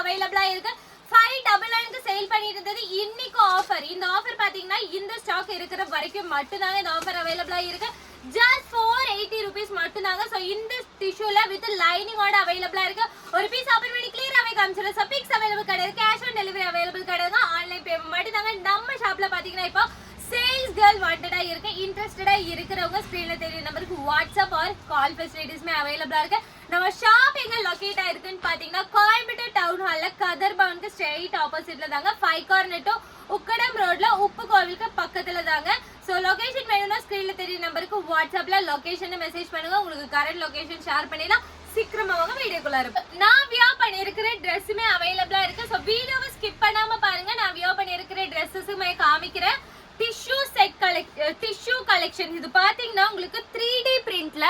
அவைலபிளா இருக்கு. Five double நைனுக்கு சேல் பண்ணிட்டு இருந்தது இன்னைக்கு ஆஃபர் இந்த ஆஃபர் பாத்தீங்கன்னா இந்த ஸ்டாக் இருக்கிற வரைக்கும் மட்டும்தாங்க இந்த ஆஃபர் அவைலபிளா இருக்கு. ஜஸ்ட் ஃபோர் எயிட்டி ருபீஸ் மட்டும்தாங்க. ஸோ இந்த டிஷ்யூல வித் லைனிங்கோட அவைலபிளா இருக்கு. ஒரு பீஸ் ஓப்பன் பண்ணி கிளியராகவே காமிச்சிடும் ஸோ பிக்ஸ் அவைலபிள் கிடையாது. கேஷ் ஆன் டெலிவரி அவைலபிள் கிடையாது ஆன்லைன் பேமெண்ட் மட்டும்தாங்க. நம்ம ஷாப்ல பாத்தீங்கன்னா இப்போ சேல்ஸ் கேர்ள் வாண்டடா இருக்கு. இன்ட்ரெஸ்டடா இருக்கிறவங்க ஸ்கிரீன்ல தெரியும் நம்பருக்கு வாட்ஸ்அப் ஆர் கால் ஃபெசிலிட்டிஸ்மே அவைலபிளா இருக்கு. நம்ம ஷாப் எங்க லொகேட் ஆயிருக்குன்னு பாத்தீங்கன்னா கோயம்புத்தூர் டவுன் ஹால்ல கதர் பவனுக்கு ஸ்ட்ரெயிட் ஆப்போசிட்ல தாங்க. ஃபைவ் கார்னெட்டும் உக்கடம் ரோட்ல உப்பு கோவிலுக்கு பக்கத்துல தாங்க. ஸோ லொகேஷன் வேணும்னா ஸ்கிரீன்ல தெரிய நம்பருக்கு வாட்ஸ்அப்ல லொகேஷன் மெசேஜ் பண்ணுங்க. உங்களுக்கு கரண்ட் லொகேஷன் ஷேர் பண்ணிடலாம். சீக்கிரமா அவங்க வீடியோக்குள்ள இருக்கும் நான் வியா பண்ணியிருக்கிற ட்ரெஸ்ஸுமே அவைலபிளா இருக்கு. ஸோ வீடியோவை ஸ்கிப் பண்ணாம பாருங்க. நான் வியா பண்ணியிருக்கிற ட்ரெஸ்ஸஸுமே காமிக்கிறேன். டிஷ்யூ செட் கலெக் டிஷ்யூ கலெக்ஷன் இது பாத்தீங்கன்னா உங்களுக்கு த்ரீ டி பிரிண்ட்ல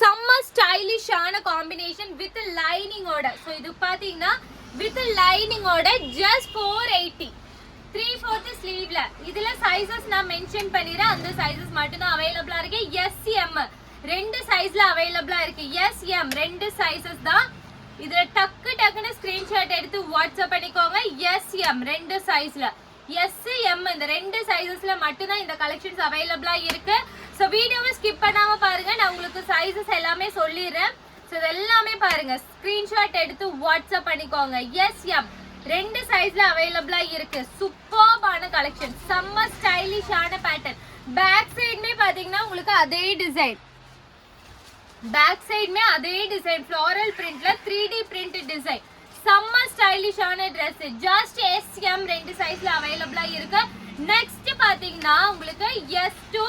செம்ம ஸ்டைலிஷான காம்பினேஷன் வித் லைனிங்கோட ஸோ இது பார்த்தீங்கன்னா with லைனிங்கோட just four eighty three fourth ஸ்லீவ்ல இதுல சைஸஸ் நான் மென்ஷன் பண்ணிடுறேன் அந்த சைஸஸ் மட்டும்தான் அவைலபிளா இருக்கு. எஸ் எம் ரெண்டு சைஸ்ல அவைலபிளா இருக்கு. எஸ் எம் ரெண்டு சைஸஸ் தான். இதுல டக்கு டக்குன்னு ஸ்கிரீன்ஷாட் எடுத்து வாட்ஸ்அப் பண்ணிக்கோங்க. எஸ் எம் ரெண்டு சைஸ்ல எஸ் எம் இந்த ரெண்டு சைஸஸ்ல மட்டும்தான் இந்த கலெக்ஷன்ஸ் அவைலபிளா இருக்கு. ஸ்கிப் பண்ணாம பாருங்க. நான் உங்களுக்கு சைஸஸ் எல்லாமே சொல்லிடுறேன். ஸோ இது எல்லாமே பாருங்க. ஸ்கிரீன்ஷாட் எடுத்து வாட்ஸ்அப் பண்ணிக்கோங்க. எஸ் எம் ரெண்டு சைஸ்ல அவைலபிளா இருக்கு. சூப்பர்பான கலெக்ஷன் செம்ம ஸ்டைலிஷான பேட்டர்ன் பேக் சைடுமே பாத்தீங்கன்னா உங்களுக்கு அதே டிசைன் பேக் சைடுமே அதே டிசைன் ஃப்ளோரல் பிரிண்ட்ல த்ரீ டி பிரிண்ட் டிசைன் செம்ம ஸ்டைலிஷான ட்ரெஸ் ஜஸ்ட் எஸ் எம் ரெண்டு சைஸ்ல அவைலபிளா இருக்கு. நெக்ஸ்ட் பாத்தீங்கன்னா உங்களுக்கு S to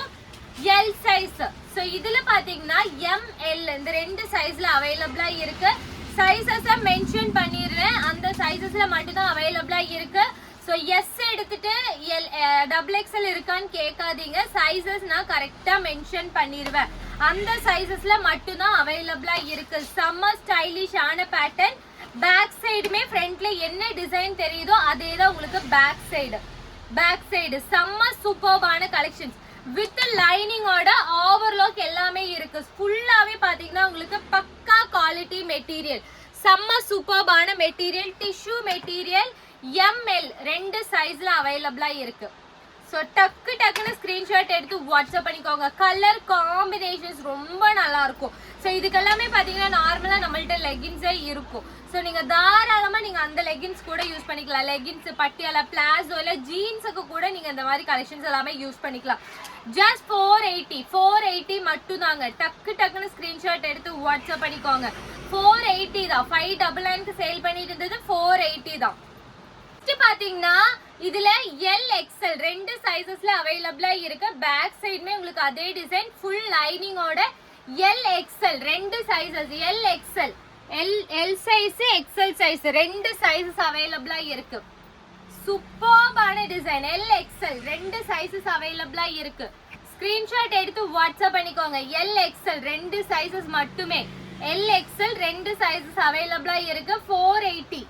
L size so இதுல பாத்தீங்கன்னா எம் எல் இந்த ரெண்டு சைஸ்ல அவைலபிளா இருக்கு. சைசஸை மென்ஷன் பண்ணிடுறேன். அந்த சைஸஸ்ல மட்டும்தான் அவைலபிளா இருக்கு. ஸோ எஸ் எடுத்துட்டு எல் டபுள் எக்ஸ்எல் இருக்கான்னு கேட்காதீங்க. சைஸஸ் நான் கரெக்டாக மென்ஷன் பண்ணிடுவேன். அந்த சைசஸில் மட்டும்தான் அவைலபிளாக இருக்கு. செம்ம ஸ்டைலிஷான பேட்டர்ன் பேக் சைடுமே ஃப்ரண்ட்ல என்ன டிசைன் தெரியுதோ அதே தான் உங்களுக்கு பேக் சைடு பேக் சைடு செம்ம சூப்பர்பான கலெக்ஷன்ஸ் வித் லைனிங்கோட ஓவர்லாக் எல்லாமே இருக்கு. ஃபுல்லாவே பாத்தீங்கன்னா உங்களுக்கு பக்கா குவாலிட்டி மெட்டீரியல் செம்ம சூப்பர்பான மெட்டீரியல் டிஷ்யூ மெட்டீரியல் எம்எல் ரெண்டு சைஸ்ல அவைலபிளா இருக்கு. ஸோ டக்கு டக்குன்னு ஸ்க்ரீன்ஷாட் எடுத்து வாட்ஸ்அப் பண்ணிக்கோங்க. கலர் காம்பினேஷன்ஸ் ரொம்ப நல்லா இருக்கும் ஸோ இதுக்கெல்லாமே பார்த்தீங்கன்னா நார்மலாக நம்மள்ட்ட லெகின்ஸே இருக்கும். ஸோ நீங்கள் தாராளமாக நீங்கள் அந்த லெகின்ஸ் கூட யூஸ் பண்ணிக்கலாம். லெகின்ஸ் பட்டியால பிளாசோ இல்லை ஜீன்ஸுக்கு கூட நீங்கள் இந்த மாதிரி கலெக்ஷன்ஸ் எல்லாமே யூஸ் பண்ணிக்கலாம். Just four eighty four eighty மட்டும் தாங்க டக்கு டக்குன்னு ஸ்க்ரீன்ஷாட் எடுத்து வாட்ஸ்அப் பண்ணிக்கோங்க. ஃபோர் எயிட்டி தான். ஃபைவ் டபுள் நைனுக்கு சேல் பண்ணிட்டு இருந்தது ஃபோர் எயிட்டி தான். ஃபஸ்ட்டு பார்த்தீங்கன்னா இதுல எல் எக்ஸ்எல் ரெண்டு சைஸஸ்ல அவைலபிளா இருக்கு பேக் சைடுமே உங்களுக்கு அதே டிசைன் ஃபுல் லைனிங்கோட எல் எக்ஸ்எல் ரெண்டு sizes L XL L L size XL size ரெண்டு சைஸஸ் அவைலபிளா இருக்கு. சூப்பர்பான டிசைன் எல் எக்ஸ்எல் ரெண்டு சைஸஸ் அவைலபிளா இருக்கு. ஸ்கிரீன்ஷாட் எடுத்து வாட்ஸ்அப் பண்ணிக்கோங்க. எல் எக்ஸ்எல் ரெண்டு சைஸஸ் மட்டுமே. எல் எக்ஸ்எல் ரெண்டு சைஸஸ் அவைலபிளா இருக்கு. ஃபோர் எயிட்டி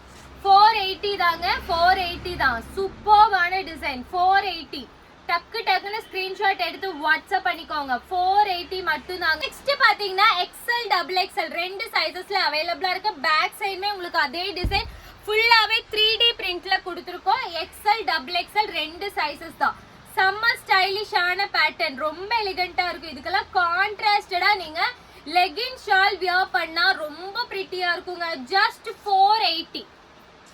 ஃபோர் எயிட்டி தாங்க ஃபோர் எயிட்டி தான். சூப்பர்வான டிசைன் ஃபோர் எயிட்டி டக்கு டக்குன்னு ஸ்கிரீன்ஷாட் எடுத்து வாட்ஸ்அப் பண்ணிக்கோங்க. ஃபோர் எயிட்டி மட்டும் தாங்க நெக்ஸ்ட் பார்த்தீங்கன்னா எக்ஸ்எல் டபுள் எக்ஸ்எல் ரெண்டு சைஸஸ்ல அவைலபிளா இருக்கு பேக் சைடுமே உங்களுக்கு அதே டிசைன் ஃபுல்லாவே த்ரீ டி பிரிண்ட்ல கொடுத்துருக்கோம். எக்ஸ்எல் டபுள் எக்ஸ்எல் ரெண்டு சைஸஸ் தான். செம்ம ஸ்டைலிஷான பேட்டர்ன் ரொம்ப எலிகண்டா இருக்கும். இதுக்கெல்லாம் கான்ட்ராஸ்டடா நீங்க லெகின் ஷால் வியர் பண்ணா ரொம்ப பிரிட்டியா இருக்குங்க. Just four eighty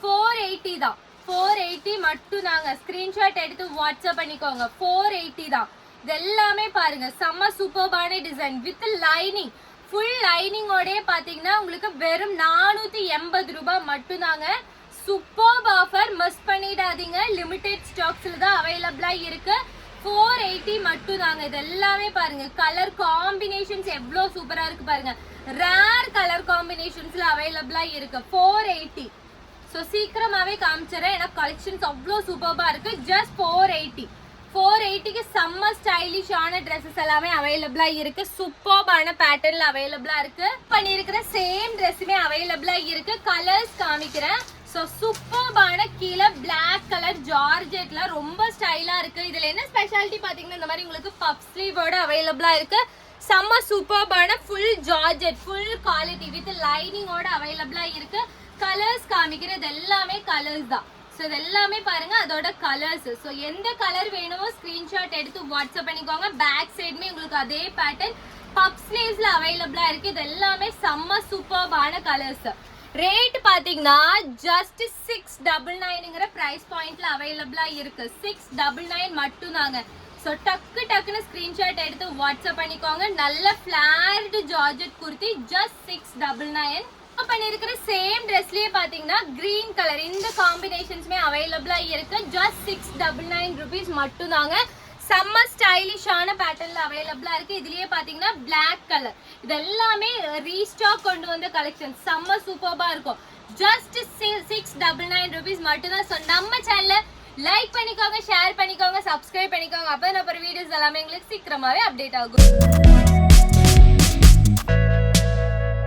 four eighty தான். ஃபோர் எயிட்டி மட்டும் தாங்க ஸ்க்ரீன்ஷாட் எடுத்து வாட்ஸ்அப் பண்ணிக்கோங்க. ஃபோர் எயிட்டி தான். இது எல்லாமே பாருங்க. செம்ம சூப்பர்பான டிசைன் வித் லைனிங் ஃபுல் லைனிங்கோடயே பார்த்தீங்கன்னா உங்களுக்கு வெறும் நானூற்றி எண்பது ரூபாய் மட்டும்தாங்க சூப்பர் ஆஃபர் மிஸ் பண்ணிடாதீங்க. லிமிடெட் ஸ்டாக்ஸில் தான் அவைலபிளாக இருக்கு. ஃபோர் எயிட்டி மட்டும் தாங்க. இது எல்லாமே பாருங்க. கலர் காம்பினேஷன்ஸ் எவ்வளோ சூப்பராக இருக்கு பாருங்க. ரேர் கலர் காம்பினேஷன்ஸில் அவைலபிளாக இருக்கு. ஃபோர் எயிட்டி ஸோ சீக்கிரமாகவே காமிச்சிடறேன். ஏன்னா கலெக்ஷன்ஸ் அவ்வளோ சூப்பர்பாக இருக்குது ஜஸ்ட் ஃபோர் எயிட்டி ஃபோர் எயிட்டிக்கு செம்ம ஸ்டைலிஷான ட்ரெஸ்ஸஸ் எல்லாமே அவைலபிளாக இருக்குது சூப்பர்பான பேட்டர்னில் அவைலபிளாக இருக்குது பண்ணியிருக்கிற சேம் ட்ரெஸ்ஸுமே அவைலபிளாக இருக்குது கலர்ஸ் காமிக்கிறேன். ஸோ சூப்பர்பான கீழே பிளாக் கலர் ஜார்ஜெட்ல ரொம்ப ஸ்டைலாக இருக்குது இதில் என்ன ஸ்பெஷாலிட்டி பார்த்தீங்கன்னா இந்த மாதிரி உங்களுக்கு பப் ஸ்லீவோட அவைலபிளாக இருக்குது செம்ம சூப்பர்பான full georgette full quality with லைனிங்கோட அவைலபிளாக இருக்குது கலர்ஸ் காமிக்கிறது எல்லாமே கலர்ஸ் தான். ஸோ இது எல்லாமே பாருங்க அதோட கலர்ஸ் ஸோ எந்த கலர் வேணுமோ ஸ்கிரீன்ஷாட் எடுத்து வாட்ஸ்அப் பண்ணிக்கோங்க. பேக் சைடுமே உங்களுக்கு அதே பேட்டர்ன் பப் ஸ்லீவ்ஸ்ல அவைலபிளா இருக்கு. இது எல்லாமே செம்ம சூப்பர்பான கலர்ஸ் ரேட் பாத்தீங்கன்னா ஜஸ்ட் சிக்ஸ் டபுள் நைனுங்கிற பிரைஸ் பாயிண்ட்ல அவைலபிளா இருக்கு. சிக்ஸ் டபுள் நைன் மட்டும்தாங்க. ஸோ டக்கு டக்குன்னு ஸ்கிரீன்ஷாட் எடுத்து வாட்ஸ்அப் பண்ணிக்கோங்க. நல்ல flared georgette kurti just six double nine பண்ணிருக்கிற same ட்ரெஸ்லயே பாத்தீங்கன்னா கிரீன் கலர் இந்த காம்பினேஷன்ஸ்மே அவைலபிளா இருக்கு. Just six double nine rupees மட்டும்தாங்க. செம்ம ஸ்டைலிஷான பேட்டர்ன்ல அவைலபிளா இருக்கு. இதுலயே பாத்தீங்கன்னா பிளாக் கலர் இது எல்லாமே ரீஸ்டாக் கொண்டு வந்த கலெக்ஷன் செம்ம சூப்பர்பா இருக்கும். Just six double nine rupees மட்டும்தான். ஸோ நம்ம சேனல லைக் பண்ணிக்கோங்க ஷேர் பண்ணிக்கோங்க சப்ஸ்கிரைப் பண்ணிக்கோங்க. அப்போ நம்ம அப்புறம் வீடியோஸ் எல்லாமே எங்களுக்கு சீக்கிரமாவே அப்டேட் ஆகும்.